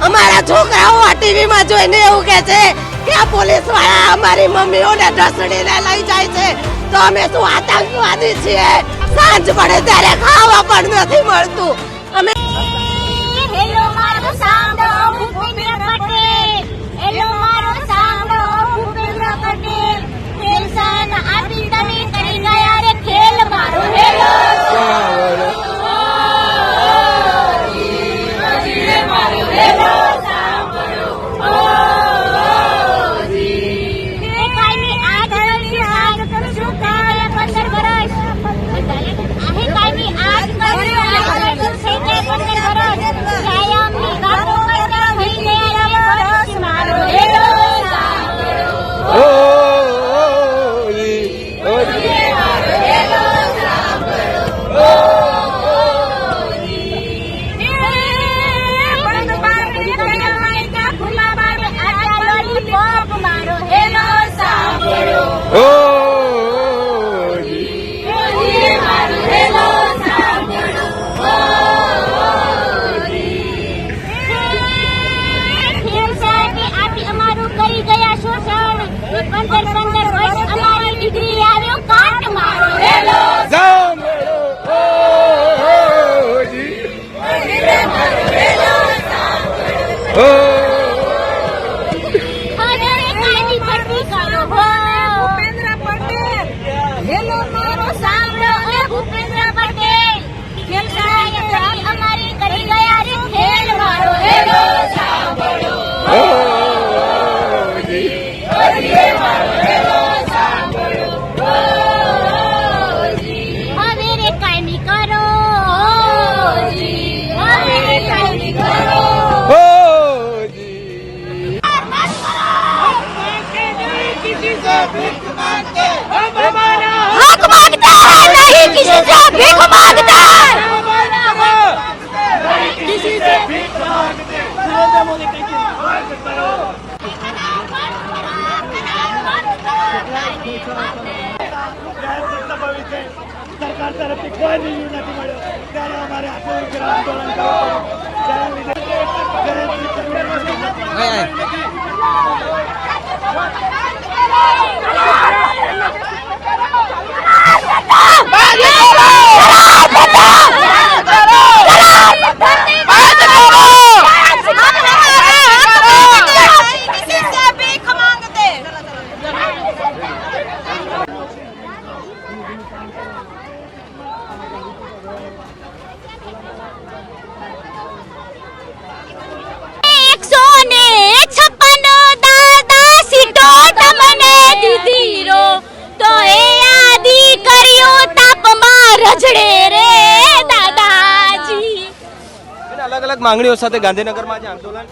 અમારા છોકરાઓ આ ટીવીમાં જોઈને એવું કે છે કે આ પોલીસવાળા અમારી મમ્મીઓને ઢસડીને લઈ જાય છે. તો અમે શું આતંકવાદી છીએ? સાંજ પડે ત્યારે ખાવા પણ નથી મળતું. સરકાર તરફથી કોઈ નિર્ણય નથી મળ્યો ત્યારે અમારે આખું ઉગ્ર આંદોલન કરવું પડ્યું જેના લીધે ગરીબની માંગણીઓ સાથે ગાંધીનગરમાં આજે આંદોલન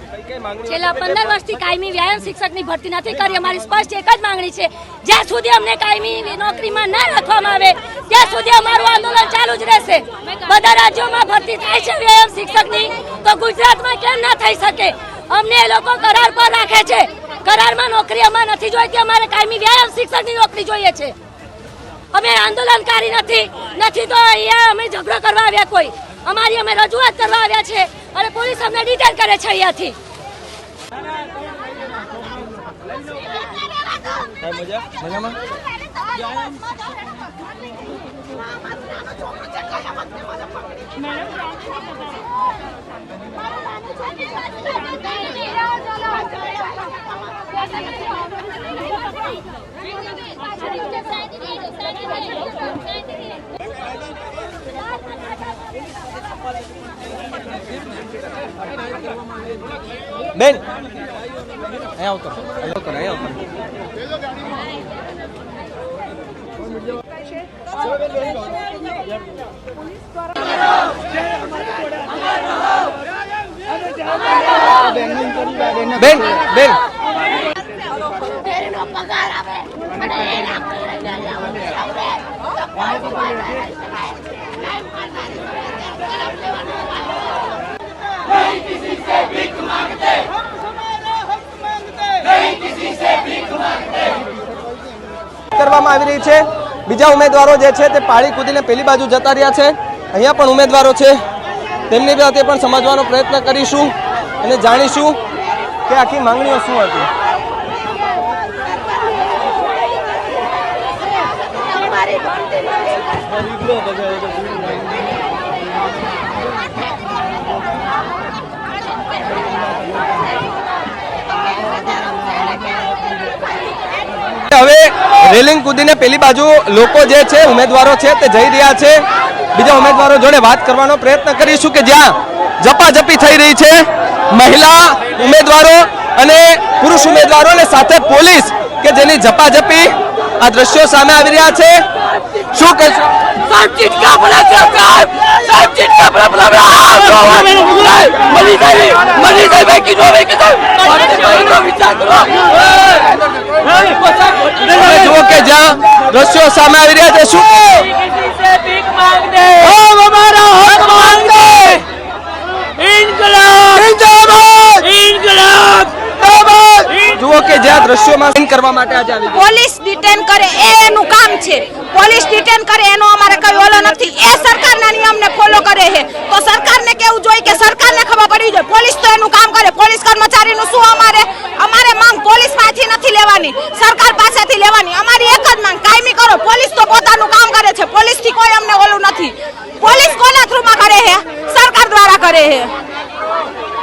છેલ્લા પંદર વર્ષથી કાયમી વ્યાયામ શિક્ષકની ભરતી નથી કરી. અમારી સ્પષ્ટ એક જ માંગણી છે જ્યાં સુધી અમને કાયમી નોકરીમાં ના રાખવામાં આવે ત્યાં સુધી અમારું આંદોલન ચાલુ જ રહેશે. બધા રાજ્યોમાં ભરતી થાય છે વ્યાયામ શિક્ષકની તો ગુજરાતમાં કેમ ના થઈ શકે? અમને એ લોકો કરાર પર રાખે છે. કરારમાં નોકરી અમારે નથી જોઈતી અમારે કાયમી વ્યાયામ શિક્ષકની નોકરી જોઈએ છે. અમે આંદોલનકારી નથી નથી તો અહીંયા અમે ઝઘડો કરવા આવ્યા કોઈ. અમારી અમે રજૂઆત કરવા આવ્યા છે અને પોલીસ અમને ડિટેન કરે છે અહીંયાથી. અહીંયા આવતો. અહીંયા આવતો અહીંયા આવતો. બેન બેન. કરવામાં આવી રહી છે. બીજા ઉમેદવારો જે છે તે પાળી કૂદીને પેલી બાજુ જતા રહ્યા છે. અહીંયા પણ ઉમેદવારો છે. તેમની સાથે પણ સમજવાનો પ્રયત્ન કરીશું અને જાણીશું કે આખી માંગણીઓ શું હતી. હવે રેલિંગ કૂદીને પેલી બાજુ લોકો જે છે, ઉમેદવારો છે તે જઈ રહ્યા છે. બીજા ઉમેદવારો જોડે વાત કરવાનો પ્રયત્ન કરીશું કે જ્યાં ઝપાઝપી થઈ રહી છે, મહિલા ઉમેદવારો અને પુરુષ ઉમેદવારો અને સાથે પોલીસ કે જેની ઝપાઝપી આ દ્રશ્યો સામે આવી રહ્યા છે. શું કહેશો? મની સાહેબ. મની સાહેબ તમે જુઓ દ્રશ્યો સામે આવી રહ્યા છે શું? જુઓ કે જ્યાં દ્રશ્યોમાં કરવા માટે પોલીસ ડિટેન કરે એનું કામ છે. પોલીસ ડિટેન કરે એનો અમારે કઈ ઓલો નથી. એ સરકારના નિયમને ફોલો કરે છે. તો સરકારને કેવું જોઈએ કે સરકારને ખબર પડી જોઈએ પોલીસ તો એનું કામ કરે. પોલીસ કર્મચારીનું શું અમારે? અમારે માંગ પોલીસમાંથી નથી. લેવાની સરકાર પાસેથી લેવાની. અમારી એક જ માંગ કાયમી કરો. પોલીસ તો પોતાનું કામ કરે છે. પોલીસથી કોઈ અમને ઓલું નથી. પોલીસ કોના થ્રુમાં કરે છે? સરકાર દ્વારા કરે છે.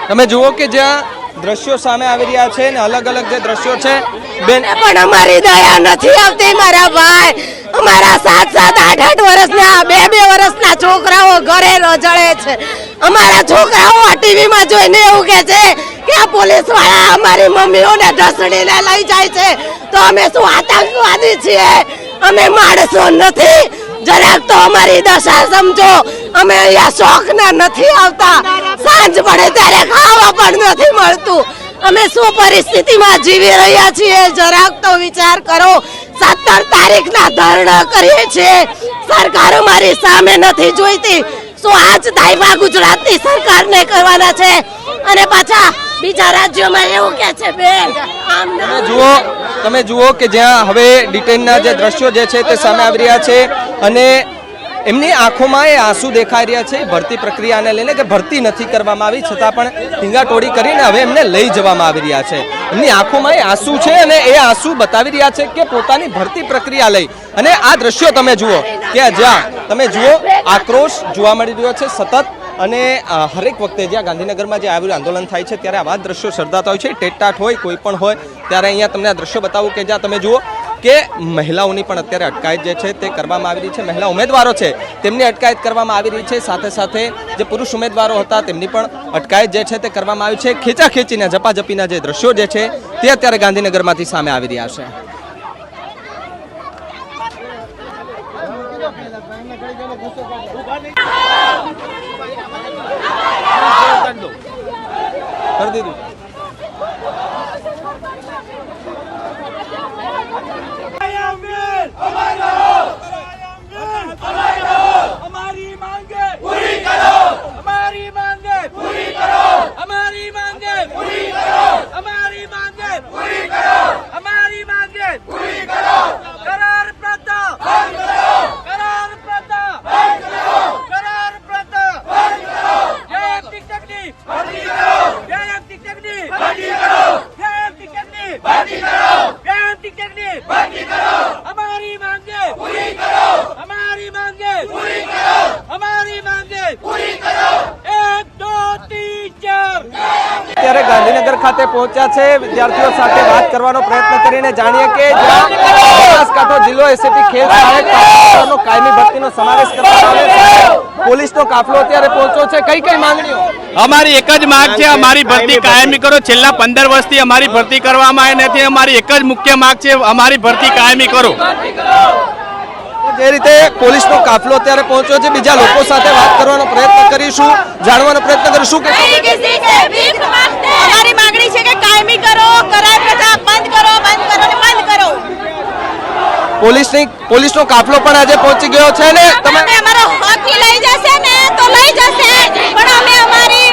તમે જુઓ કે જ્યાં દ્રશ્યો સામે આવી રહ્યા છે ને અલગ અલગ જે દ્રશ્યો છે બેન પણ અમારી દયા નથી આવતી મારા ભાઈ. અમારા સાત સાત આઠ આઠ વર્ષના બે બે વર્ષના છોકરાઓ ઘરે રજળે છે. અમારા છોકરાઓ ટીવી ટીવીમાં જોઈને એવું કે છે કે પોલીસવાળા અમારી મમ્મીઓને ઢસડીને લઈ જાય છે. તો અમે શું આતંકવાદી છીએ? અમે માણસો નથી. જરાક તો અમારી દશા સમજો. અમે અહીંયા શોખના નથી આવતા. સાંજ પડે ત્યારે ખાવા પણ નથી મળતું. અમે શું પરિસ્થિતિમાં જીવી રહ્યા છીએ? જરાક તો વિચાર કરો. સત્તર તારીખના ધરણા કરીએ છીએ. સરકાર અમારી સામે નથી જોઈતી. શું આજ દાયવા ગુજરાતની સરકારને કરવાના છે? અને પાછા બીજા રાજ્યોમાં એવું કે છે, બેન તમે જુઓ તમે જુઓ કે જ્યાં હવે ડિટેનના જે દ્રશ્યો જે છે તે સામે આવી રહ્યા છે અને એમની આંખોમાં એ આંસુ દેખાઈ રહ્યા છે, ભરતી પ્રક્રિયાને લઈને કે ભરતી નથી કરવામાં આવી, છતાં પણ ટીંગાટોડી કરીને હવે એમને લઈ જવામાં આવી રહ્યા છે. એમની આંખોમાં એ આંસુ છે અને એ આંસુ બતાવી રહ્યા છે કે પોતાની ભરતી પ્રક્રિયા લઈ. અને આ દ્રશ્યો તમે જુઓ, કે જ્યાં તમે જુઓ, આક્રોશ જોવા મળી રહ્યો છે, સતત અને હરેક વખતે જ્યાં ગાંધીનગરમાં જે આવ્યું આંદોલન થાય છે, ત્યારે આવા દ્રશ્યો સર્જાતા હોય છે. ટેટાટ હોય, કોઈ પણ હોય, ત્યારે અહીંયા તમને આ દ્રશ્યો બતાવું કે જ્યાં તમે જુઓ કે મહિલાઓની પણ અત્યારે અટકાયત જે છે તે કરવામાં આવી રહી છે. મહિલા ઉમેદવારો છે, તેમની અટકાયત કરવામાં આવી રહી છે. સાથે સાથે જે પુરુષ ઉમેદવારો હતા, તેમની પણ અટકાયત જે છે તે કરવામાં આવી છે. ખેંચાખેંચીના, ઝપાઝપીના જે દ્રશ્યો જે છે તે અત્યારે ગાંધીનગરમાંથી સામે આવી રહ્યા છે. કરી દીધું. પહોંચ્યા છે. વિદ્યાર્થીઓ સાથે વાત કરવાનો પ્રયત્ન કરીને જાણીએ કે બનાસકાંઠો જિલ્લો એસએપી ખેલ સહાયક કાયમી ભરતીનો સમાવેશ કરવામાં આવે છે. પોલીસનો કાફલો અત્યારે પહોંચ્યો છે. કઈ કઈ માંગણીઓ? અમારી એક જ માંગ છે. અમારી ભરતી કાયમી કરો. છેલ્લા પંદર વર્ષથી અમારી ભરતી કરવામાં આવી નથી. અમારી એક જ મુખ્ય માંગ છે. અમારી ભરતી કાયમી કરો. જે રીતે પોલીસનો કાફલો અત્યારે પહોંચ્યો છે બીજા લોકો સાથે વાત કરવાનો પ્રયત્ન કરીશું જાણવાનો પ્રયત્ન કરીશું કે કાયમી કરો કરાર પ્રથા બંધ કરો બંધ કરો ને બંધ કરો. પોલીસની પોલીસનો કાફલો પણ આજે પહોંચી ગયો છે ને? તમે અમારો હક લઈ જશે ને તો લઈ જશે. પણ અમે અમારી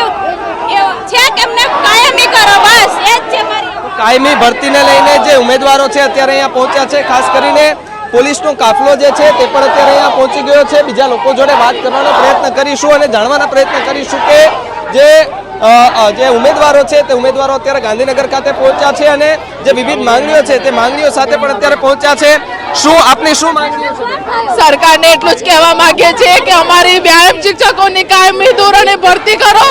છે કે અમને કાયમી કરો બસ એ જ છે મારી કાયમી ભરતીને લઈને જે ઉમેદવારો છે અત્યારે અહીંયા પહોંચ્યા છે ખાસ કરીને પોલીસનો કાફલો જે છે તે પણ અત્યારે અહીંયા પહોંચી ગયો છે. બીજા લોકો જોડે વાત કરવાનો પ્રયત્ન કરીશું અને જાણવાનો પ્રયત્ન કરીશું કે જે જે ઉમેદવારો છે તે ઉમેદવારો અત્યારે ગાંધીનગર ખાતે પહોંચ્યા છે અને જે વિવિધ માંગણીઓ છે તે માંગણીઓ સાથે પણ અત્યારે પહોંચ્યા છે. શું આપની શું માંગણીઓ છે? સરકારને એટલું જ કહેવા માંગીએ છીએ કે અમારી વ્યાયામ શિક્ષકોની કાયમી ધોરણે ભરતી કરો.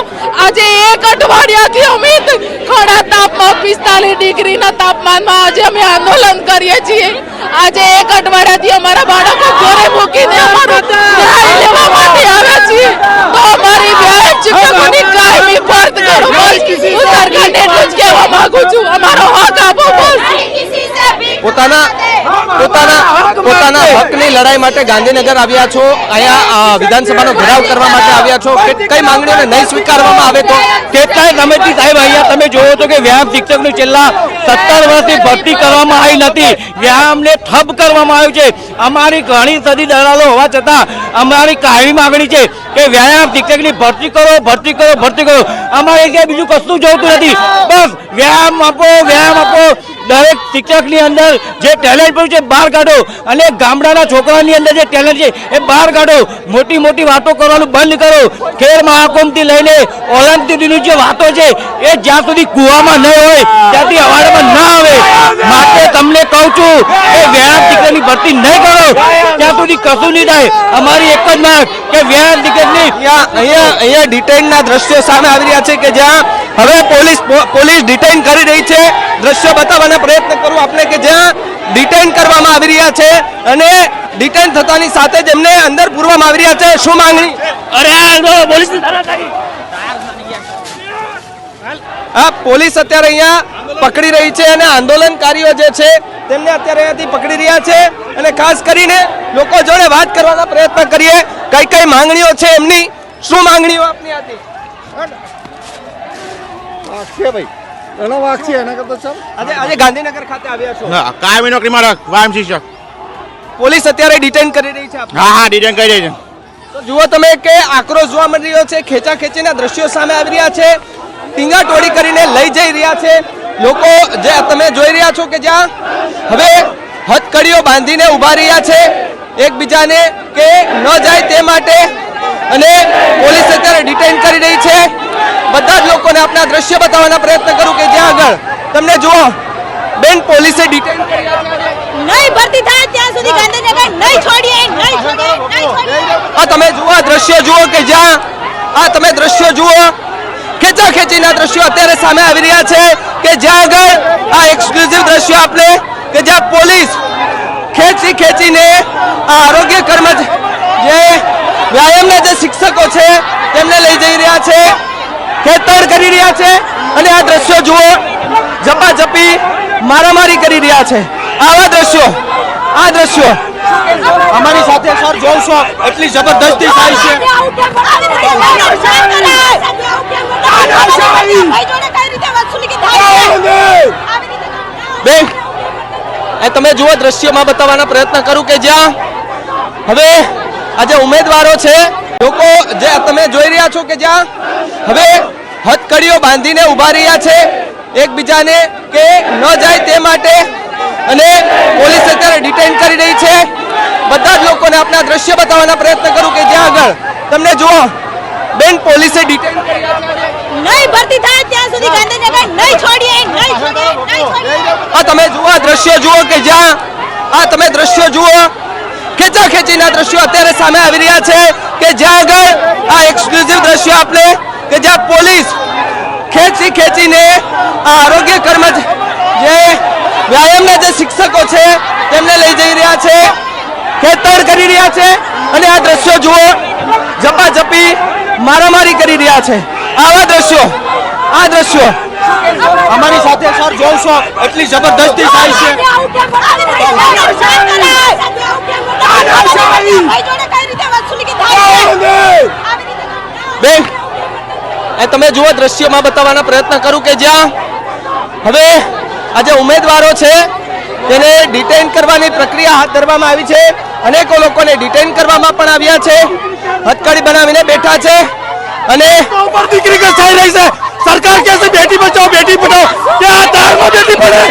આજે એક અઠવાડિયાથી અમે ખડા તાપમાન પિસ્તાલીસ ડિગ્રીના તાપમાનમાં આજે અમે આંદોલન કરીએ છીએ. આજે એક અઠવાડિયાથી અમારા બાળકો ઘરે મૂકીને અમારો લેવા માટે આવ્યા છીએ તો અમારી વ્યાયામ શિક્ષકોની કાયમી ભરત કરો હું સરકારને એટલું જ કહેવા માંગુ છું. અમારો હક આપો બસ. પોતાના પોતાના પોતાના હકની લડાઈ માટે ગાંધીનગર આવ્યા છો અહીંયા વિધાનસભાનો ઘેરાવ કરવા માટે આવ્યા છો. કઈ માંગણીઓને નહીં સ્વીકારવામાં આવે તો? કેટલાય કમિટી સાહેબ અહીંયા તમે જોયો છો કે વ્યાયામ શિક્ષકનું છેલ્લા સત્તર વર્ષથી ભરતી કરવામાં આવી નથી. વ્યાયામને ઠપ કરવામાં આવ્યું છે. અમારી ઘણી સદી દલાલો હોવા છતાં અમારી કાયમી માંગણી છે કે વ્યાયામ શિક્ષકની ભરતી કરો ભરતી કરો ભરતી કરો. અમારે ક્યાંય બીજું કશું જોતું નથી. બસ વ્યાયામ આપો વ્યાયામ આપો. દરેક શિક્ષકની અંદર જે ટેલેન્ટ પડ્યું છે, બહાર કાઢો. અને ગામડાના છોકરાની અંદર જે ટેલેન્ટ છે, એ બહાર કાઢો. મોટી મોટી વાતો કરવાનું બંધ કરો. ખેર મહાકુંભથી લઈને ઓલિમ્પિક જે વાતો છે, એ જ્યાં સુધી કૂવામાં ન હોય, ત્યાંથી અવાડમાં ના આવે. માટે તમને કહું છું કે વ્યાયામ શિક્ષકની ભરતી નહીં કરો. ત્યાં સુધી કશું નહીં થાય. અમારી એક જ માંગ કે શિક્ષકની અહીંયા અહીંયા અહીંયા ડિટેઇનના દ્રશ્યો સામે આવી રહ્યા છે કે જ્યાં હવે પોલીસ પોલીસ ડિટેઇન કરી રહી છે. દ્રશ્ય બતાવવાનો પ્રયત્ન કરું આપણે કે જ્યાં ડિટેઇન કરવામાં આવી રહ્યા છે અને ડિટેઇન થતાની સાથે જ એમને અંદર પૂરવામાં આવી રહ્યા છે. શું માંગણી? અરે પોલીસ આ પોલીસ અત્યારે અહીંયા પકડી રહી છે અને આંદોલનકારીઓ જે છે તેમને અત્યારે અહીંયાથી પકડી રહ્યા છે અને ખાસ કરીને લોકો જોડે વાત કરવાનો પ્રયત્ન કરીએ. કઈ કઈ માંગણીઓ છે એમની? શું માંગણીઓ આપની હતી એનો વાક છે એના કરતા ચાલ આજે આજે ગાંધીનગર ખાતે આવ્યા છો. કાયમી નોકરી મારો વ્યાયામ શિક્ષક પોલીસ અત્યારે ડિટેન કરી રહી છે હા હા ડિટેન કરી રહી છે. તો જુઓ તમે કે આક્રોશ જોવા મળી રહ્યો છે ખેંચા ખેંચીના દ્રશ્યો સામે આવી રહ્યા છે. ટીંગા ટોળી કરીને લઈ જઈ રહ્યા છે. લોકો જે તમે જોઈ રહ્યા છો કે જ્યાં હવે હથકડીઓ બાંધીને ઊભા રહ્યા છે. એકબીજાને કે ન જાય તે માટે અને પોલીસ અત્યારે ડિટેન કરી રહી છે. બધા જ લોકોને આપણા દ્રશ્ય બતાવવાના પ્રયત્ન કરું કે જ્યાં આગળ તમને જુઓ બેન પોલીસે ડિટેન નહીં ભરતી થાય ત્યાં સુધી ગાંધીનગર નહીં છોડીએ નહીં છોડીએ આ તમે જુઓ દ્રશ્યો જુઓ કે જ્યાં આ તમે દ્રશ્યો જુઓ ખેંચા ખેંચીના દ્રશ્યો અત્યારે સામે આવી રહ્યા છે કે જ્યાં આગળ આ એક્સક્લુઝિવ દ્રશ્યો આપણે કે જ્યાં પોલીસ ખેંચી ખેંચીને આ આરોગ્ય કર્મચારી જે વ્યાયામના જે શિક્ષકો છે તેમને લઈ જઈ રહ્યા છે, ખેતર કરી રહ્યા છે અને આ દ્રશ્યો જુઓ, ઝપાઝપી મારામારી કરી રહ્યા છે. આવા દ્રશ્યો, આ દ્રશ્યો. અમારી સાથે સર જોશો, એટલી જબરદસ્તી થાય છે. બેન એ તમે જુઓ દ્રશ્યમાં બતાવવાનો પ્રયત્ન કરું કે જ્યાં હવે આ જે ઉમેદવારો છે, લોકો જે તમે જોઈ રહ્યા છો કે જ્યાં હવે હથકડીઓ બાંધીને ઊભા રહ્યા છે, એકબીજાને કે ન જાય તે માટે અને પોલીસ અત્યારે ડિટેન કરી રહી છે. બધા જ લોકોને આપણા દ્રશ્ય બતાવવાના પ્રયત્ન કરું કે જ્યાં આગળ. તમને જુઓ બેન પોલીસે ડિટેન નહીં ભરતી થાય ત્યાં સુધી ગાંધીનગર નહીં છોડીએ નહીં છોડીએ નહીં છોડીએ. આ તમે જુઓ દ્રશ્ય જુઓ કે જ્યાં આ તમે દ્રશ્ય જુઓ ખેંચા ખેંચીના દ્રશ્યો અત્યારે સામે આવી રહ્યા છે કે જ્યાં આગળ આ એક્સક્લુઝિવ દ્રશ્ય આપણે કે જ્યાં પોલીસ ખેંચી ખેંચીને આ આરોગ્ય કર્મચારી જે વ્યાયામના જે શિક્ષકો છે તેમને લઈ જઈ રહ્યા છે ખેતર કરી રહ્યા છે અને આ દ્રશ્યો જુઓ ઝપાઝપી મારામારી કરી રહ્યા છે. આવા દ્રશ્યો આ દ્રશ્યો. અમારી સાથે સર જોશો એટલી જબરદસ્તી થાય છે. બેન એ તમે જુઓ દ્રશ્યમાં બતાવવાનો પ્રયત્ન કરું કે જ્યાં હવે આ જે ઉમેદવારો છે તેને ડિટેન કરવાની પ્રક્રિયા હાથ ધરવામાં આવી છે. અનેકો લોકોને ડિટેન કરવામાં પણ આવ્યા છે. હથકડી બનાવીને બેઠા છે. અને ઉપર દીકરી કે થઈ રહી છે. સરકાર કહે છે બેટી બચાવો બેટી પઢાઓ ત્યાં દાળમાં બેટી પડે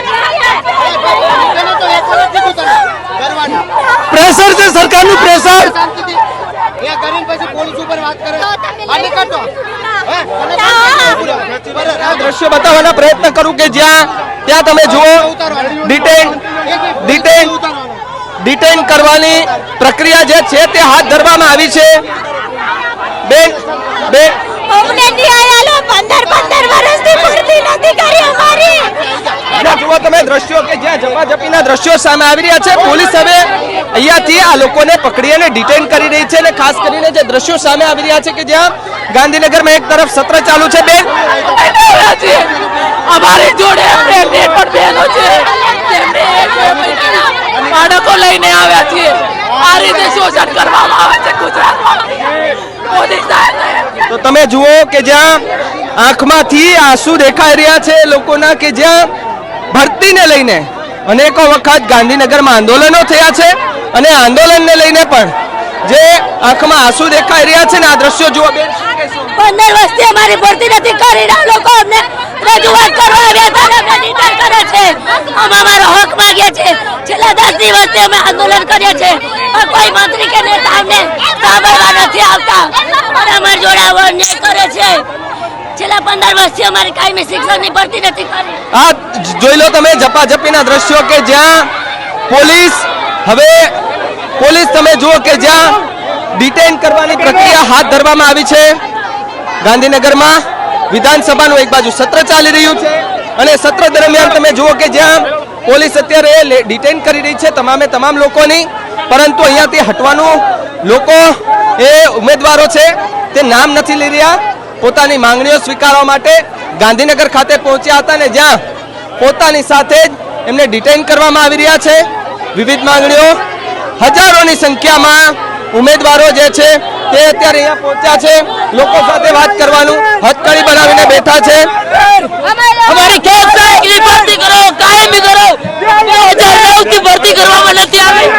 પ્રેશર છે સરકારનું પ્રેશર. દ્રશ્ય બતાવવાનો બતાવવાના પ્રયત્ન કરું કે જ્યાં ત્યાં તમે જુઓ ડિટેન ડિટેન ડિટેન કરવાની પ્રક્રિયા જે છે તે હાથ ધરવામાં આવી છે બે બે અમને ન્યાય આલો પંદર પંદર વર્ષથી ભરતી નથી કરી અમારી જુઓ તમે દ્રશ્યો કે જ્યાં ઝપાઝપીના દ્રશ્યો સામે આવી રહ્યા છે પોલીસ હવે અહીંયાથી આ લોકોને પકડી અને ડિટેન કરી રહી છે અને ખાસ કરીને જે દ્રશ્યો સામે આવી રહ્યા છે કે જ્યાં ગાંધીનગરમાં એક તરફ સત્ર ચાલુ છે બે અમારી જોડે પ્રેગ્નેન્ટ પણ બહેનો છે બાળકો લઈને આવ્યા છીએ. આ રીતે શોષણ કરવામાં આવે છે ગુજરાતમાં. મોદી સાહેબ તો તમે જુઓ કે જ્યાં આંખમાંથી આંસુ દેખાઈ રહ્યા છે લોકોના કે જ્યાં ભરતીને લઈને અનેકો વખત ગાંધીનગરમાં આંદોલનો થયા છે અને આંદોલનને લઈને પણ જે આંખમાં આંસુ દેખાઈ રહ્યા છે ને આ દ્રશ્યો જુઓ બેન પંદર વર્ષથી અમારી ભરતી નથી કરી લોકો અમને. રજૂઆત કરવા આવ્યા અમને કરે છે. અમે અમારો હક માગીએ છે છેલ્લા દસ દિવસથી અમે આંદોલન કરીએ છે પણ કોઈ મંત્રી કે નેતા અમને સાંભળવા નથી આવતા. અને અમારી જોડે આવો અન્યાય કરે છે. છેલ્લા પંદર વર્ષથી અમારી કાયમી શિક્ષણની ભરતી નથી કરી. જોઈ લો તમે ઝપાઝપીના દ્રશ્યો કે જ્યાં પોલીસ, હવે પોલીસ તમે જુઓ કે જ્યાં ડિટેન કરવાની પ્રક્રિયા હાથ ધરવામાં આવી છે ગાંધીનગરમાં. વિધાનસભાનું એક બાજુ સત્ર ચાલી રહ્યું છે અને સત્ર દરમિયાન તમે જુઓ કે જ્યાં પોલીસ અત્યારે ડિટેન કરી રહી છે તમામે તમામ લોકોની. પરંતુ અહીંયાથી હટવાનું લોકો એ ઉમેદવારો છે તે નામ નથી લઈ રહ્યા. પોતાની માંગણીઓ સ્વીકારવા માટે ગાંધીનગર ખાતે પહોંચ્યા હતા ને જ્યાં પોતાની સાથે જ એમને ડિટેન કરવામાં આવી રહ્યા છે. વિવિધ માંગણીઓ હજારોની સંખ્યામાં ઉમેદવારો જે છે તે અત્યારે અહીંયા પહોંચ્યા છે. લોકો સાથે વાત કરવાનું. હથકડી બનાવીને બેઠા છે. અમારી કેસ સાહેબની ભરતી કરો કાયમી કરો. બે હજાર નવથી ભરતી કરવામાં નથી આવી.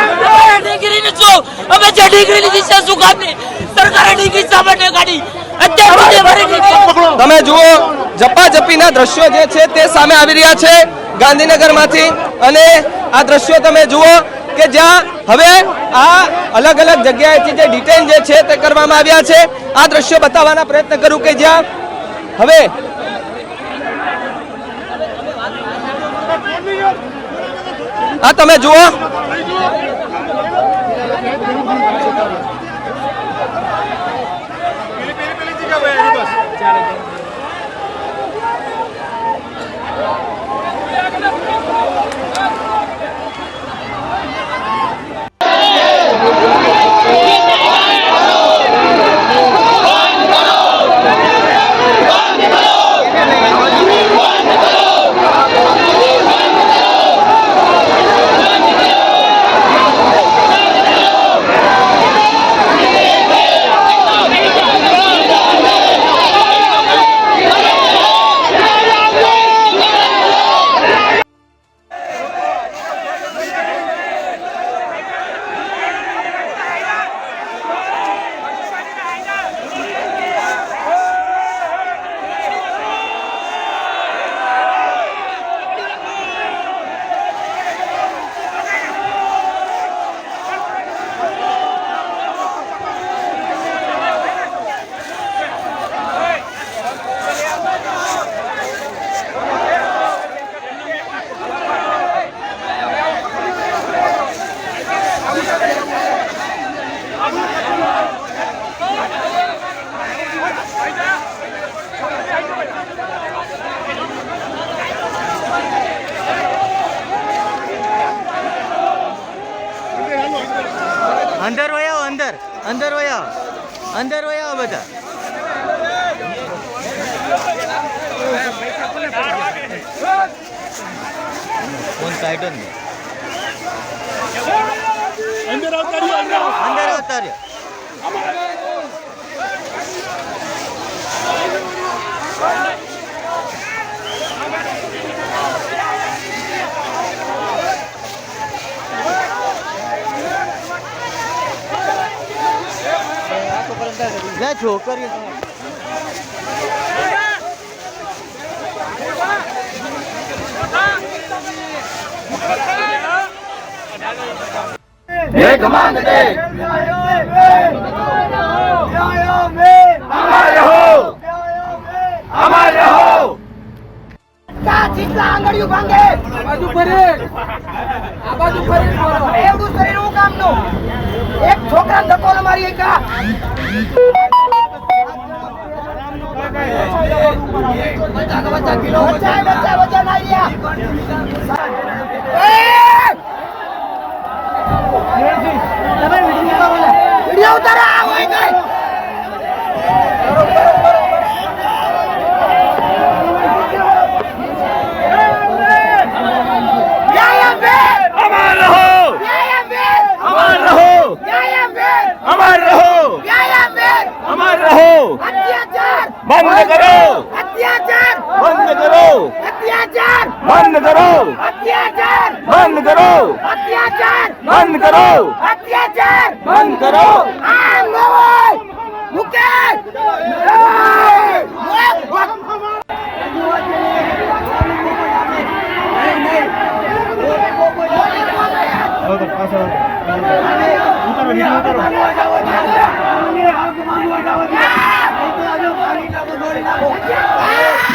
ડિગ્રી ની શું અમે જે ડિગ્રી લીધી છે શું કામની સરકારે ડિગ્રી સામાન્ય કાઢી? અત્યારે તમે જુઓ ઝપાઝપીના દ્રશ્યો જે છે તે સામે આવી રહ્યા છે ગાંધીનગરમાંથી. અને આ દ્રશ્યો તમે જુઓ કે જ્યાં હવે આ અલગ અલગ જગ્યાએથી જે ડિટેન જે છે તે કરવામાં આવ્યા છે. આ દ્રશ્યો બતાવવાના પ્રયત્ન કરું કે જ્યાં હવે આ તમે જુઓ. ફોન કાઢ્યો ને અંદર આવતા રહ્યો. અંદર આવતા રહ્યો લે છોકરીઓ ભેખ માંગતે અમારે હો અમારે હો ચીટલા આંગળીઓ ભાંગે આ બાજુ ફરે. આ બાજુ ફરે એવડું શરીર હું કામનું એક છોકરા ધક્કો ન મારી એકા બચ્ચા બચ્ચા બચ્ચા ના વીડિયો ઉતારો આ હોય કઈ અમારે હો અમારે રહો અમારે રહો અમારે રહો અત્યાચાર બંધ કરો અત્યાચાર બંધ કરો અત્યાચાર બંધ કરો અત્યાચાર બંધ કરો અત્યાચાર બંધ કરો. અત્યાચાર! બંધ કરો. આ ન હોય! મુકેશ! है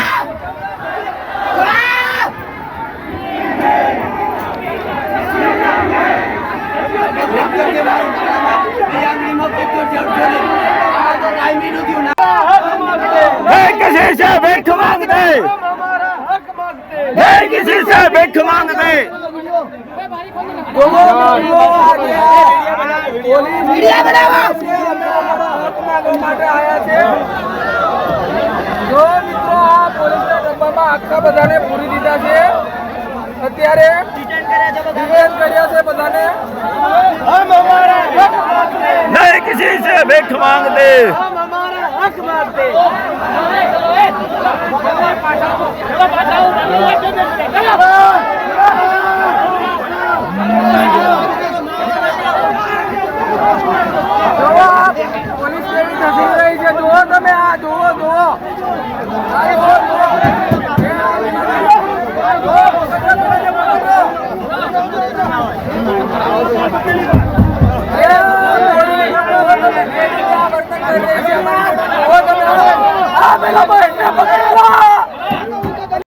किसी से भीख मांगते है किसी से भीख मांगते મીડિયા બનાવો જો મિત્રો આ પોલીસના ડબ્બામાં આખા બધાને પૂરી દીધા છે અત્યારે ડિટેન કર્યા છે બધાને नहीं किसी से भीख मांगते જોવો આ પોલીસ કેવી ખસી રહી છે જુઓ તમે આ જુઓ જુઓ આ જુઓ, જુઓ. આ વર્તન ભાઈ રહી છે.